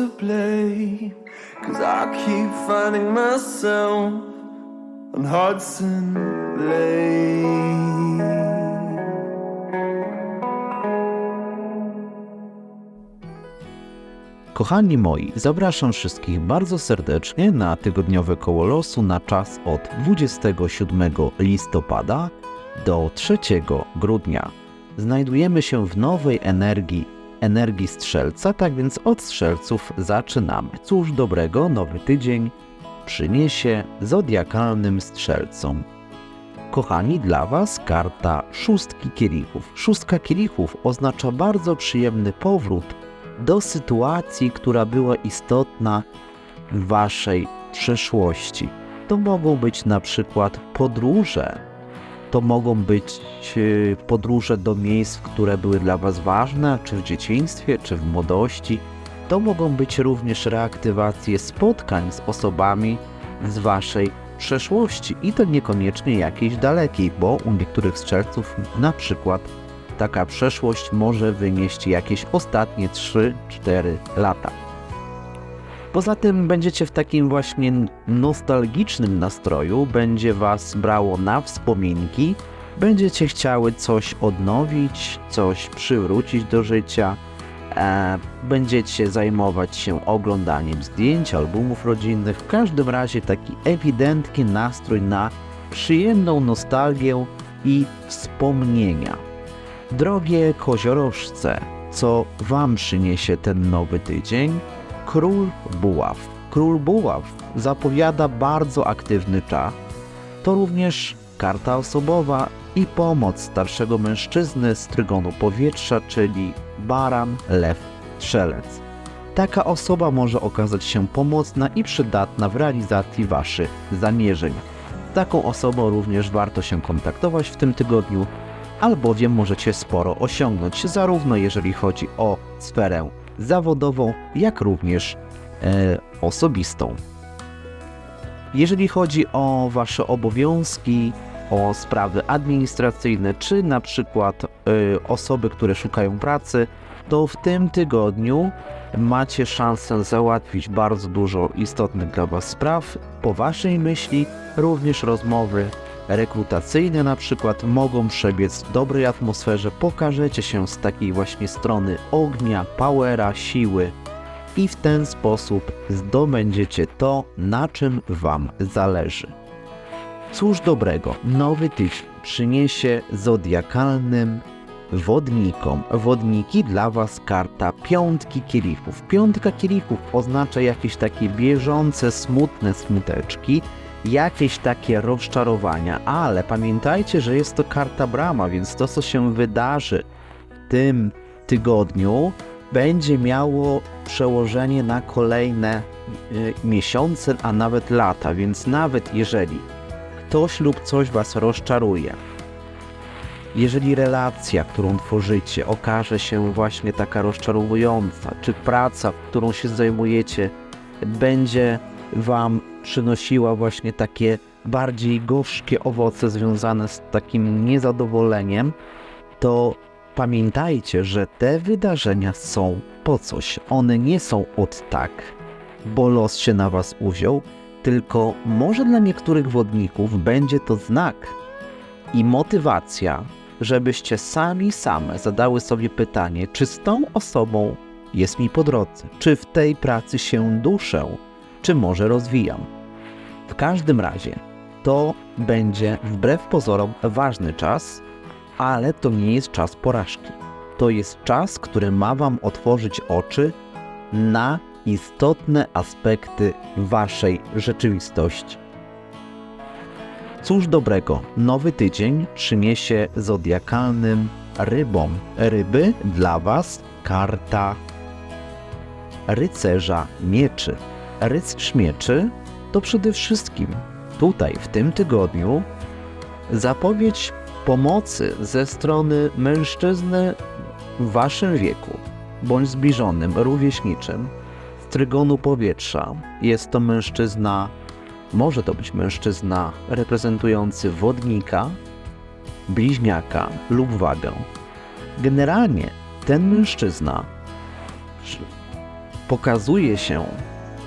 to blame. Cause I keep finding myself on Hudson Lane. Kochani moi, zapraszam wszystkich bardzo serdecznie na tygodniowe koło losu na czas od 27 listopada do 3 grudnia. Znajdujemy się w nowej energii, energii strzelca, tak więc od strzelców zaczynamy. Cóż dobrego nowy tydzień przyniesie zodiakalnym strzelcom. Kochani, dla Was karta szóstki kielichów. Szóstka kielichów oznacza bardzo przyjemny powrót do sytuacji, która była istotna w Waszej przeszłości. To mogą być na przykład podróże, to mogą być e, podróże do miejsc, które były dla Was ważne, czy w dzieciństwie, czy w młodości. To mogą być również reaktywacje spotkań z osobami z Waszej przeszłości i to niekoniecznie jakiejś dalekiej, bo u niektórych strzelców na przykład taka przeszłość może wynieść jakieś ostatnie 3-4 lata. Poza tym będziecie w takim właśnie nostalgicznym nastroju, będzie Was brało na wspominki, będziecie chciały coś odnowić, coś przywrócić do życia, e, będziecie zajmować się oglądaniem zdjęć, albumów rodzinnych, w każdym razie taki ewidentny nastrój na przyjemną nostalgię i wspomnienia. Drogie koziorożce, co Wam przyniesie ten nowy tydzień? Król Buław. Król Buław zapowiada bardzo aktywny czas. To również karta osobowa i pomoc starszego mężczyzny z trygonu powietrza, czyli baran, lew, strzelec. Taka osoba może okazać się pomocna i przydatna w realizacji Waszych zamierzeń. Z taką osobą również warto się kontaktować w tym tygodniu, albowiem możecie sporo osiągnąć, zarówno jeżeli chodzi o sferę zawodową, jak również e, osobistą. Jeżeli chodzi o Wasze obowiązki, o sprawy administracyjne, czy na przykład e, osoby, które szukają pracy, to w tym tygodniu macie szansę załatwić bardzo dużo istotnych dla Was spraw. Po Waszej myśli również rozmowy rekrutacyjne na przykład mogą przebiec w dobrej atmosferze, pokażecie się z takiej właśnie strony ognia, powera, siły i w ten sposób zdobędziecie to, na czym Wam zależy. Cóż dobrego, nowy tydzień przyniesie zodiakalnym wodnikom. Wodniki dla Was karta piątki kielichów. Piątka kielichów oznacza jakieś takie bieżące, smutne smuteczki, jakieś takie rozczarowania, ale pamiętajcie, że jest to karta brama, więc to, co się wydarzy w tym tygodniu, będzie miało przełożenie na kolejne y, miesiące, a nawet lata, więc nawet jeżeli ktoś lub coś Was rozczaruje, jeżeli relacja, którą tworzycie, okaże się właśnie taka rozczarowująca, czy praca, którą się zajmujecie, będzie Wam przynosiła właśnie takie bardziej gorzkie owoce związane z takim niezadowoleniem, to pamiętajcie, że te wydarzenia są po coś. One nie są od tak, bo los się na Was uziął, tylko może dla niektórych wodników będzie to znak i motywacja, żebyście sami same zadały sobie pytanie, czy z tą osobą jest mi po drodze, czy w tej pracy się duszę, czy może rozwijam. W każdym razie to będzie wbrew pozorom ważny czas, ale to nie jest czas porażki. To jest czas, który ma Wam otworzyć oczy na istotne aspekty Waszej rzeczywistości. Cóż dobrego, nowy tydzień przyniesie zodiakalnym rybom. Ryby dla Was karta rycerza mieczy. Rycerz mieczy to przede wszystkim tutaj, w tym tygodniu, zapowiedź pomocy ze strony mężczyzny w Waszym wieku bądź zbliżonym, rówieśniczym, z trygonu powietrza. Jest to mężczyzna, może to być mężczyzna reprezentujący wodnika, bliźniaka lub wagę. Generalnie ten mężczyzna pokazuje się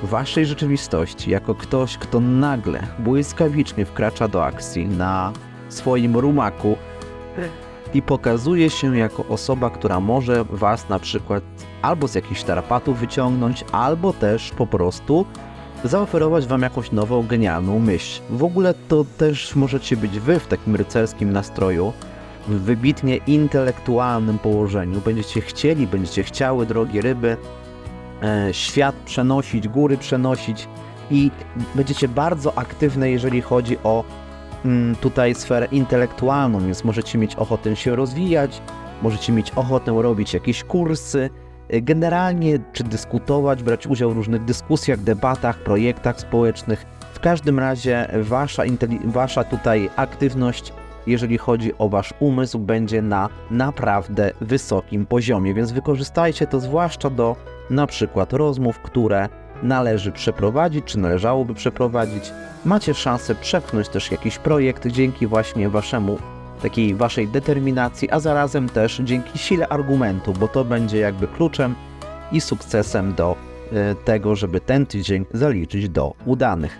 waszej rzeczywistości jako ktoś, kto nagle, błyskawicznie wkracza do akcji na swoim rumaku i pokazuje się jako osoba, która może was na przykład albo z jakichś tarapatów wyciągnąć, albo też po prostu zaoferować wam jakąś nową, genialną myśl. W ogóle to też możecie być wy w takim rycerskim nastroju, w wybitnie intelektualnym położeniu. Będziecie chcieli, będziecie chciały, drogie ryby, świat przenosić, góry przenosić i będziecie bardzo aktywne, jeżeli chodzi o mm, tutaj sferę intelektualną, więc możecie mieć ochotę się rozwijać, możecie mieć ochotę robić jakieś kursy, y, generalnie czy dyskutować, brać udział w różnych dyskusjach, debatach, projektach społecznych. W każdym razie wasza, wasza tutaj aktywność, jeżeli chodzi o wasz umysł, będzie na naprawdę wysokim poziomie, więc wykorzystajcie to zwłaszcza do na przykład rozmów, które należy przeprowadzić, czy należałoby przeprowadzić. Macie szansę przepchnąć też jakiś projekt dzięki właśnie waszemu takiej waszej determinacji, a zarazem też dzięki sile argumentu, bo to będzie jakby kluczem i sukcesem do e, tego, żeby ten tydzień zaliczyć do udanych.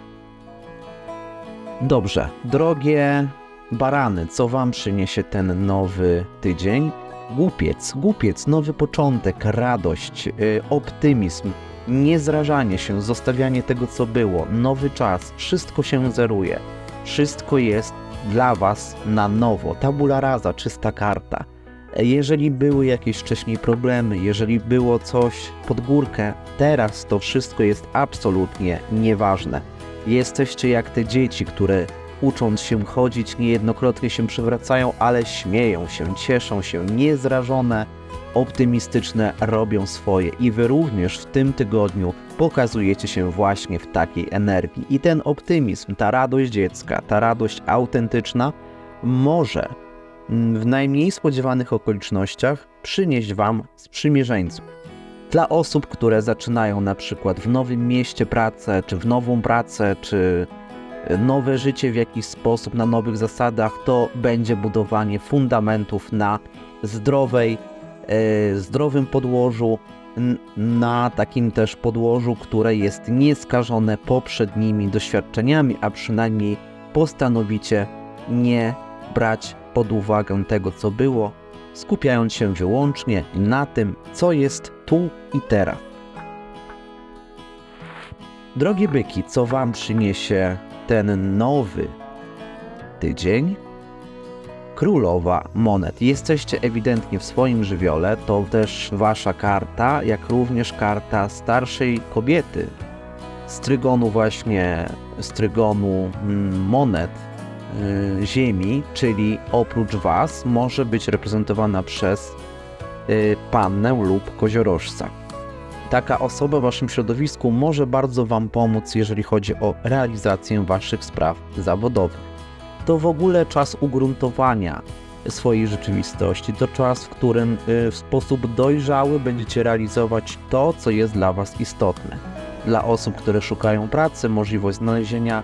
Dobrze, drogie barany, co wam przyniesie ten nowy tydzień? Głupiec, głupiec, nowy początek, radość, y, optymizm, niezrażanie się, zostawianie tego, co było, nowy czas, wszystko się zeruje, wszystko jest dla Was na nowo, tabula rasa, czysta karta. Jeżeli były jakieś wcześniej problemy, jeżeli było coś pod górkę, teraz to wszystko jest absolutnie nieważne. Jesteście jak te dzieci, które ucząc się chodzić, niejednokrotnie się przewracają, ale śmieją się, cieszą się, niezrażone, optymistyczne, robią swoje. I wy również w tym tygodniu pokazujecie się właśnie w takiej energii. I ten optymizm, ta radość dziecka, ta radość autentyczna może mm, w najmniej spodziewanych okolicznościach przynieść Wam sprzymierzeńców. Dla osób, które zaczynają na przykład w nowym mieście pracę, czy w nową pracę, czy nowe życie w jakiś sposób, na nowych zasadach, to będzie budowanie fundamentów na zdrowej, e, zdrowym podłożu, na takim też podłożu, które jest nieskażone poprzednimi doświadczeniami, a przynajmniej postanowicie nie brać pod uwagę tego, co było, skupiając się wyłącznie na tym, co jest tu i teraz. Drogie byki, co Wam przyniesie ten nowy tydzień? Królowa Monet. Jesteście ewidentnie w swoim żywiole, to też Wasza karta, jak również karta starszej kobiety. Z trygonu właśnie, z trygonu mm, monet y, ziemi, czyli oprócz Was może być reprezentowana przez y, pannę lub koziorożca taka osoba w waszym środowisku może bardzo wam pomóc, jeżeli chodzi o realizację waszych spraw zawodowych. To w ogóle czas ugruntowania swojej rzeczywistości, to czas, w którym y, w sposób dojrzały będziecie realizować to, co jest dla was istotne. Dla osób, które szukają pracy, możliwość znalezienia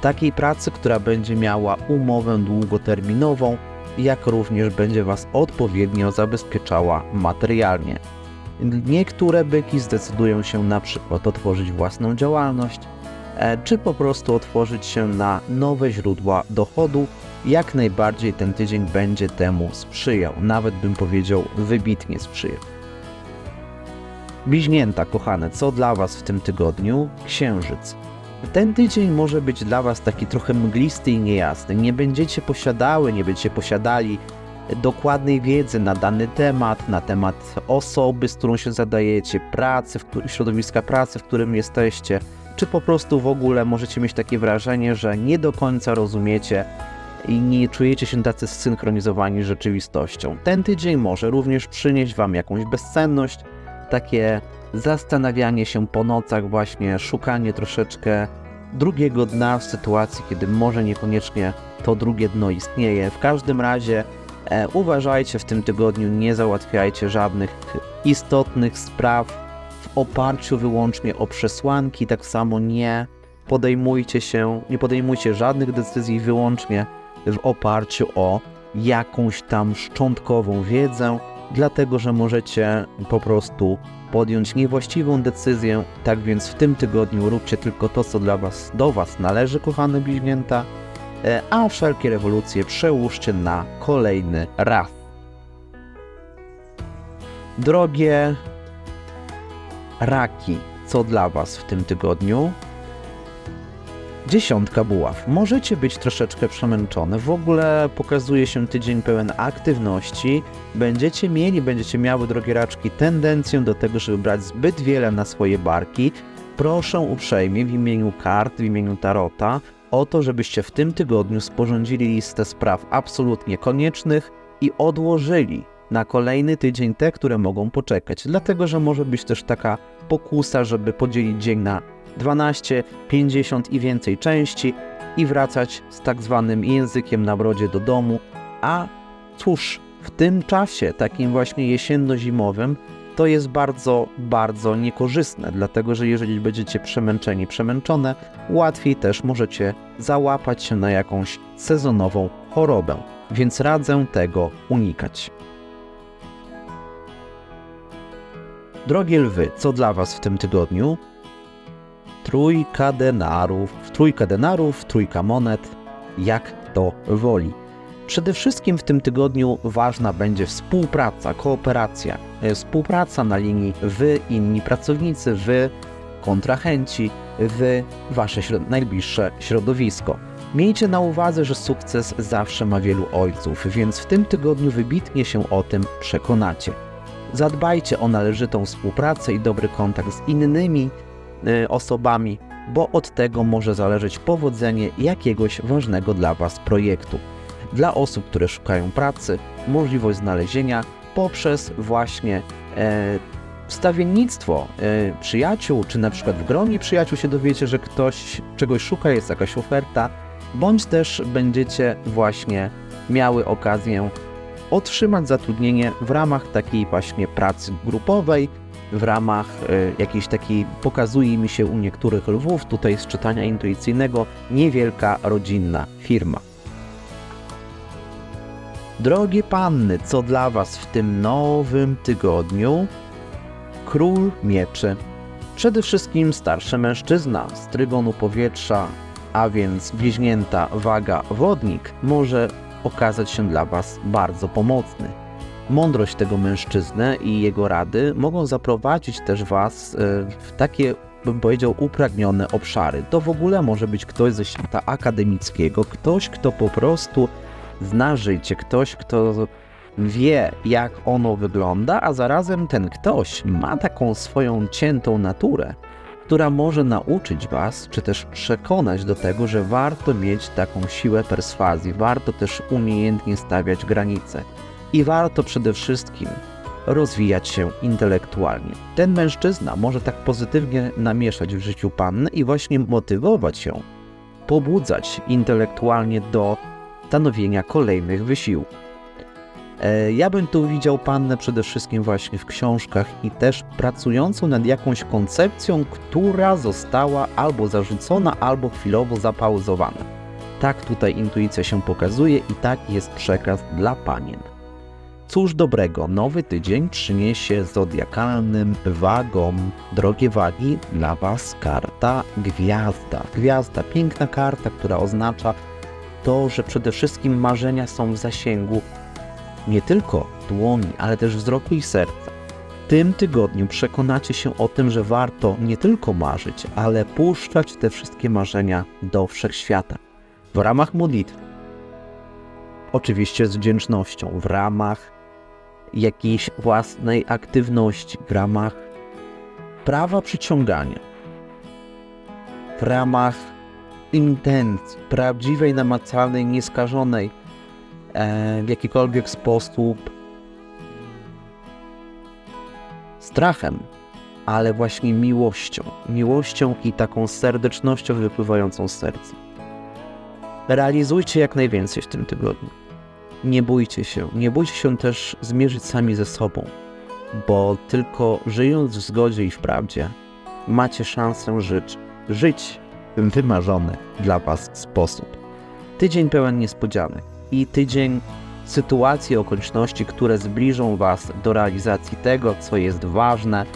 takiej pracy, która będzie miała umowę długoterminową, jak również będzie was odpowiednio zabezpieczała materialnie. Niektóre byki zdecydują się na przykład otworzyć własną działalność, e, czy po prostu otworzyć się na nowe źródła dochodu. Jak najbardziej ten tydzień będzie temu sprzyjał, nawet bym powiedział wybitnie sprzyjał. Bliźnięta, kochane, co dla Was w tym tygodniu? Księżyc. Ten tydzień może być dla Was taki trochę mglisty i niejasny. Nie będziecie posiadały, nie będziecie posiadali dokładnej wiedzy na dany temat, na temat osoby, z którą się zadajecie, pracy, środowiska pracy, w którym jesteście, czy po prostu w ogóle możecie mieć takie wrażenie, że nie do końca rozumiecie i nie czujecie się tacy zsynchronizowani z rzeczywistością. Ten tydzień może również przynieść Wam jakąś bezsenność, takie zastanawianie się po nocach, właśnie szukanie troszeczkę drugiego dna w sytuacji, kiedy może niekoniecznie to drugie dno istnieje. W każdym razie uważajcie w tym tygodniu, nie załatwiajcie żadnych istotnych spraw w oparciu wyłącznie o przesłanki, tak samo nie podejmujcie się, nie podejmujcie żadnych decyzji wyłącznie w oparciu o jakąś tam szczątkową wiedzę, dlatego że możecie po prostu podjąć niewłaściwą decyzję. Tak więc w tym tygodniu róbcie tylko to, co dla was, do Was należy, kochane bliźnięta, e, a wszelkie rewolucje przełóżcie na kolejny raz. Drogie raki, co dla Was w tym tygodniu? Dziesiątka buław. Możecie być troszeczkę przemęczone. W ogóle pokazuje się tydzień pełen aktywności. Będziecie mieli, będziecie miały, drogie raczki, tendencję do tego, żeby brać zbyt wiele na swoje barki. Proszę uprzejmie w imieniu kart, w imieniu Tarota o to, żebyście w tym tygodniu sporządzili listę spraw absolutnie koniecznych i odłożyli na kolejny tydzień te, które mogą poczekać. Dlatego, że może być też taka pokusa, żeby podzielić dzień na 12, 50 i więcej części i wracać z tak zwanym językiem na brodzie do domu. A cóż, w tym czasie, takim właśnie jesienno-zimowym, to jest bardzo, bardzo niekorzystne, dlatego że jeżeli będziecie przemęczeni, przemęczone, łatwiej też możecie załapać się na jakąś sezonową chorobę, więc radzę tego unikać. Drogie lwy, co dla Was w tym tygodniu? Trójka denarów, trójka denarów, trójka monet, jak to woli. Przede wszystkim w tym tygodniu ważna będzie współpraca, kooperacja. E, Współpraca na linii wy, inni pracownicy, wy, kontrahenci, wy, wasze najbliższe środowisko. Miejcie na uwadze, że sukces zawsze ma wielu ojców, więc w tym tygodniu wybitnie się o tym przekonacie. Zadbajcie o należytą współpracę i dobry kontakt z innymi y, osobami, bo od tego może zależeć powodzenie jakiegoś ważnego dla Was projektu. Dla osób, które szukają pracy, możliwość znalezienia poprzez właśnie e, wstawiennictwo e, przyjaciół, czy na przykład w gronie przyjaciół się dowiecie, że ktoś czegoś szuka, jest jakaś oferta, bądź też będziecie właśnie miały okazję otrzymać zatrudnienie w ramach takiej właśnie pracy grupowej, w ramach y, jakiejś takiej, pokazuje mi się u niektórych lwów, tutaj z czytania intuicyjnego, niewielka rodzinna firma. Drogie panny, co dla Was w tym nowym tygodniu? Król Mieczy. Przede wszystkim starszy mężczyzna z trygonu powietrza, a więc bliźnięta waga wodnik, może okazać się dla Was bardzo pomocny. Mądrość tego mężczyzny i jego rady mogą zaprowadzić też Was e, w takie, bym powiedział, upragnione obszary. To w ogóle może być ktoś ze świata akademickiego, ktoś, kto po prostu zna życie, ktoś, kto wie, jak ono wygląda, a zarazem ten ktoś ma taką swoją ciętą naturę, która może nauczyć Was, czy też przekonać do tego, że warto mieć taką siłę perswazji, warto też umiejętnie stawiać granice i warto przede wszystkim rozwijać się intelektualnie. Ten mężczyzna może tak pozytywnie namieszać w życiu panny i właśnie motywować ją, pobudzać intelektualnie do stanowienia kolejnych wysiłków. E, Ja bym tu widział pannę przede wszystkim właśnie w książkach i też pracującą nad jakąś koncepcją, która została albo zarzucona, albo chwilowo zapauzowana. Tak tutaj intuicja się pokazuje i tak jest przekaz dla panien. Cóż dobrego, nowy tydzień przyniesie zodiakalnym wagom. Drogie wagi, dla Was karta Gwiazda. Gwiazda, piękna karta, która oznacza to, że przede wszystkim marzenia są w zasięgu nie tylko dłoni, ale też wzroku i serca. W tym tygodniu przekonacie się o tym, że warto nie tylko marzyć, ale puszczać te wszystkie marzenia do wszechświata. W ramach modlitwy, oczywiście z wdzięcznością, w ramach jakiejś własnej aktywności, w ramach prawa przyciągania, w ramach intencji, prawdziwej, namacalnej, nieskażonej e, w jakikolwiek sposób strachem, ale właśnie miłością. Miłością i taką serdecznością wypływającą z serca. Realizujcie jak najwięcej w tym tygodniu. Nie bójcie się. Nie bójcie się też zmierzyć sami ze sobą, bo tylko żyjąc w zgodzie i w prawdzie, macie szansę żyć, żyć wymarzony dla Was sposób. Tydzień pełen niespodzianek i tydzień sytuacje, okoliczności, które zbliżą Was do realizacji tego, co jest ważne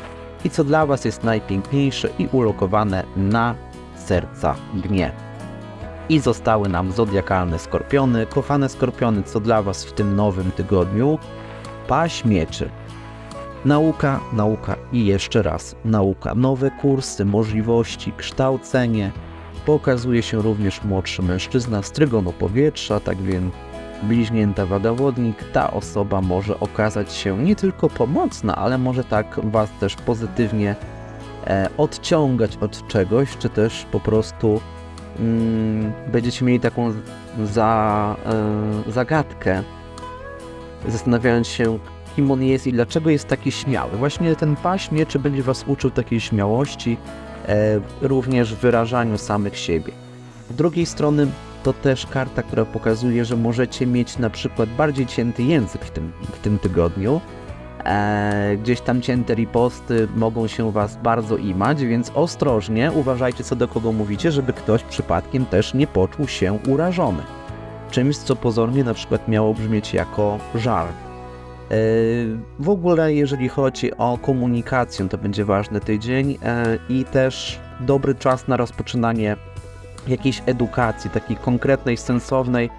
i co dla Was jest najpiękniejsze i ulokowane na serca dnie. I zostały nam zodiakalne skorpiony. Kochane skorpiony, co dla Was w tym nowym tygodniu? Paść mieczy. Nauka, nauka i jeszcze raz nauka. Nowe kursy, możliwości, kształcenie. Pokazuje się również młodszy mężczyzna z trygonu powietrza, tak więc bliźnięta wagawodnik, ta osoba może okazać się nie tylko pomocna, ale może tak Was też pozytywnie e, odciągać od czegoś, czy też po prostu mm, będziecie mieli taką za, e, zagadkę, zastanawiając się, kim on jest i dlaczego jest taki śmiały. Właśnie ten paść mieczy będzie Was uczył takiej śmiałości, e, również w wyrażaniu samych siebie. Z drugiej strony to też karta, która pokazuje, że możecie mieć na przykład bardziej cięty język w tym, w tym tygodniu. E, gdzieś tam cięte riposty mogą się Was bardzo imać, więc ostrożnie uważajcie co do kogo mówicie, żeby ktoś przypadkiem też nie poczuł się urażony. Czymś, co pozornie na przykład miało brzmieć jako żart. E, W ogóle, jeżeli chodzi o komunikację, to będzie ważny tydzień e, i też dobry czas na rozpoczynanie jakiejś edukacji, takiej konkretnej, sensownej,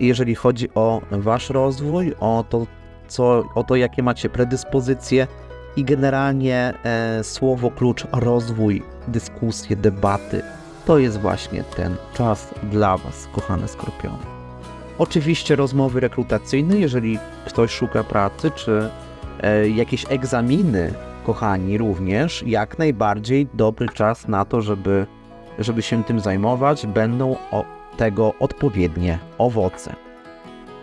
jeżeli chodzi o Wasz rozwój, o to, co, o to jakie macie predyspozycje i generalnie e, słowo klucz rozwój, dyskusje, debaty. To jest właśnie ten czas dla Was, kochane skorpiony. Oczywiście rozmowy rekrutacyjne, jeżeli ktoś szuka pracy, czy e, jakieś egzaminy, kochani, również jak najbardziej dobry czas na to, żeby, żeby się tym zajmować. Będą tego odpowiednie owoce.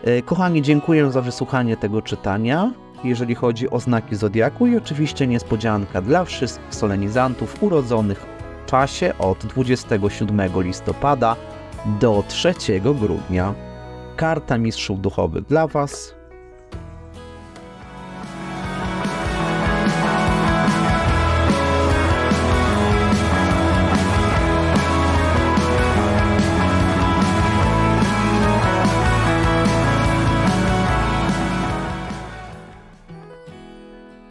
E, Kochani, dziękuję za wysłuchanie tego czytania. Jeżeli chodzi o znaki zodiaku, i oczywiście niespodzianka dla wszystkich solenizantów urodzonych w czasie od 27 listopada do 3 grudnia karta mistrzów duchowych dla Was.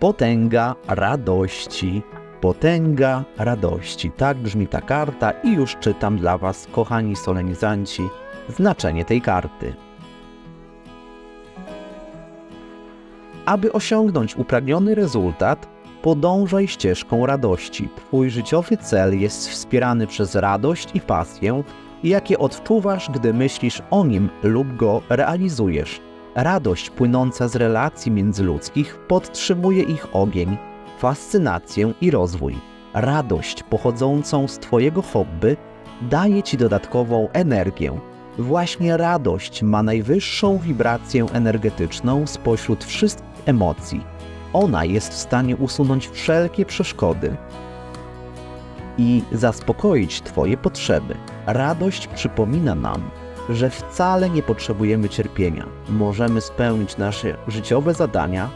Potęga radości. Potęga radości. Tak brzmi ta karta i już czytam dla Was, kochani solenizanci, znaczenie tej karty. Aby osiągnąć upragniony rezultat, podążaj ścieżką radości. Twój życiowy cel jest wspierany przez radość i pasję, jakie odczuwasz, gdy myślisz o nim lub go realizujesz. Radość płynąca z relacji międzyludzkich podtrzymuje ich ogień, fascynację i rozwój. Radość pochodzącą z Twojego hobby daje Ci dodatkową energię. Właśnie radość ma najwyższą wibrację energetyczną spośród wszystkich emocji. Ona jest w stanie usunąć wszelkie przeszkody i zaspokoić Twoje potrzeby. Radość przypomina nam, że wcale nie potrzebujemy cierpienia. Możemy spełnić nasze życiowe zadania,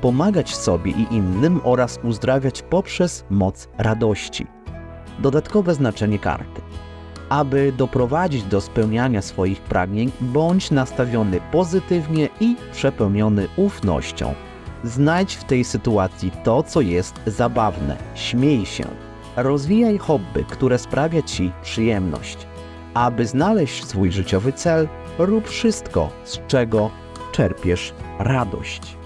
pomagać sobie i innym oraz uzdrawiać poprzez moc radości. Dodatkowe znaczenie karty. Aby doprowadzić do spełniania swoich pragnień, bądź nastawiony pozytywnie i przepełniony ufnością. Znajdź w tej sytuacji to, co jest zabawne. Śmiej się. Rozwijaj hobby, które sprawia Ci przyjemność. Aby znaleźć swój życiowy cel, rób wszystko, z czego czerpiesz radość.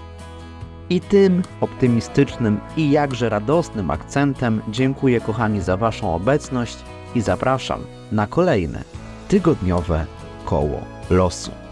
I tym optymistycznym i jakże radosnym akcentem dziękuję kochani za Waszą obecność i zapraszam na kolejne tygodniowe koło losu.